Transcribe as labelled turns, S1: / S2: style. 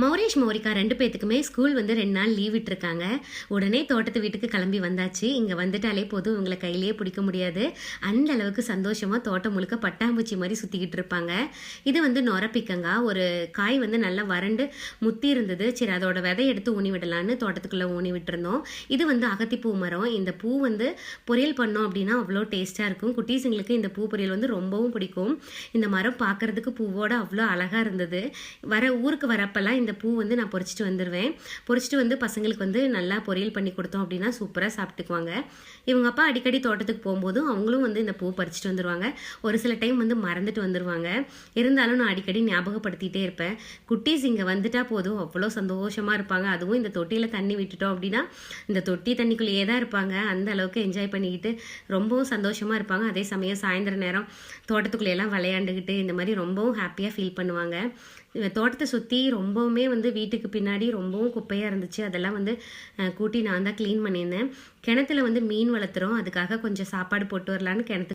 S1: மௌரேஷ் மௌரிகா ரெண்டு பேத்துக்குமே ஸ்கூல் வந்து ரெண்டு நாள் லீவ் விட்டுருக்காங்க. உடனே தோட்டத்து வீட்டுக்கு கிளம்பி வந்தாச்சு. இங்கே வந்துட்டாலே போதும் இவங்களை கையிலேயே பிடிக்க முடியாது. அந்த அளவுக்கு சந்தோஷமாக தோட்டம் முழுக்க பட்டாம்பூச்சி மாதிரி சுற்றிக்கிட்டு இருப்பாங்க. இது வந்து நொரப்பிக்கங்கா. ஒரு காய் வந்து நல்லா வறண்டு முத்தி இருந்தது. சரி அதோட விதை எடுத்து ஊனி விடலான்னு தோட்டத்துக்குள்ளே ஊனி விட்டுருந்தோம். இது வந்து அகத்திப்பூ மரம். இந்த பூ வந்து பொரியல் பண்ணோம் அப்படின்னா அவ்வளோ டேஸ்ட்டாக இருக்கும். குட்டீஸுங்களுக்கு இந்த பூ பொரியல் வந்து ரொம்பவும் பிடிக்கும். இந்த மரம் பார்க்கறதுக்கு பூவோட அவ்வளோ அழகாக இருந்தது. வர ஊருக்கு வரப்பெல்லாம் இந்த பூ வந்து நான் பொறிச்சிட்டு வந்துடுவேன் பொறிச்சிட்டு வந்து பசங்களுக்கு வந்து நல்லா பொரியல் பண்ணி கொடுத்தோம் அப்படின்னா சூப்பராக சாப்பிட்டுக்குவாங்க. இவங்க அப்பா அடிக்கடி தோட்டத்துக்கு போகும்போதும் அவங்களும் வந்து இந்த பூ பறிச்சிட்டு வந்துடுவாங்க ஒரு சில டைம் வந்து மறந்துட்டு வந்துடுவாங்க இருந்தாலும் நான் அடிக்கடி ஞாபகப்படுத்திட்டே இருப்பேன். குட்டீஸ் இங்கே வந்துட்டா போதும். அவ்வளோ சந்தோஷமாக இருப்பாங்க. அதுவும் இந்த தொட்டியில் தண்ணி விட்டுட்டோம் அப்படின்னா இந்த தொட்டி தண்ணிக்குள்ளேயே தான் இருப்பாங்க. அந்த அளவுக்கு என்ஜாய் பண்ணிக்கிட்டு ரொம்பவும் சந்தோஷமாக இருப்பாங்க. அதே சமயம் சாயந்தர நேரம் தோட்டத்துக்குள்ளேயெல்லாம் விளையாண்டுக்கிட்டு இந்த மாதிரி ரொம்பவும் ஹாப்பியாக ஃபீல் பண்ணுவாங்க. தோட்டத்தை சுற்றி ரொம்பவும் வந்து வீட்டுக்கு பின்னாடி ரொம்பவும் குப்பையாக இருந்துச்சு. அதெல்லாம் வந்து கூட்டி நான் தான் க்ளீன் பண்ணியிருந்தேன். கிணத்துல வந்து மீன் வளர்த்துறோம். அதுக்காக கொஞ்சம் சாப்பாடு போட்டு வரலான்னு கிணத்து